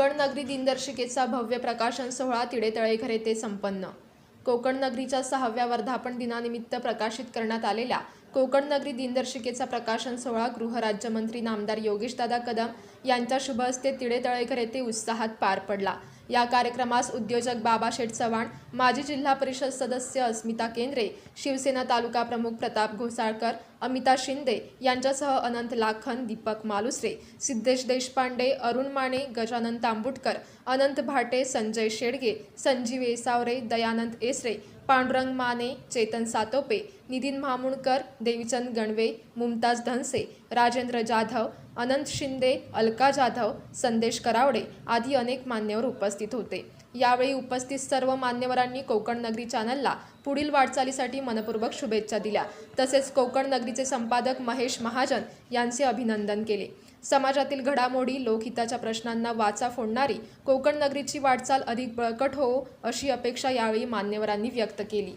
नगरी दिनदर्शिकेचा भव्य प्रकाशन सोहळा तिडेतळेघर येथे संपन्न. कोकण नगरीच्या सहाव्या वर्धापन दिनानिमित्त प्रकाशित करण्यात आलेल्या कोकण नगरी दिनदर्शिकेचा प्रकाशन सोहळा गृहराज्यमंत्री नामदार योगेशदादा कदम यांच्या शुभ हस्ते तिडेतळेघर येथे उत्साहात पार पडला. या कार्यक्रमास उद्योजक बाबा शेठ चव्हाण माजी जिल्हा परिषद सदस्य अस्मिता केंद्रे शिवसेना तालुका प्रमुख प्रताप घोसाळकर अमिता शिंदे यांच्यासह अनंत लाखन दीपक मालुसरे सिद्धेश देशपांडे अरुण माने गजानन तांबुटकर अनंत भाटे संजय शेडगे संजीव येसावरे दयानंद एसरे पांडुरंग माने चेतन सातोपे नितीन महामुणकर देवीचंद गणवे मुमताज धनसे राजेंद्र जाधव अनंत शिंदे अलका जाधव संदेश करावडे आदी अनेक मान्यवर उपस्थित होते. यावेळी उपस्थित सर्व मान्यवरांनी कोकण नगरी चॅनलला पुढील वाटचालीसाठी मनपूर्वक शुभेच्छा दिल्या. तसेच कोकण नगरीचे संपादक महेश महाजन यांचे अभिनंदन केले. समाजातील घडामोडी लोकहिताच्या प्रश्नांना वाचा फोडणारी कोकण नगरीची वाटचाल अधिक बळकट हो अशी अपेक्षा यावेळी मान्यवरांनी व्यक्त केली.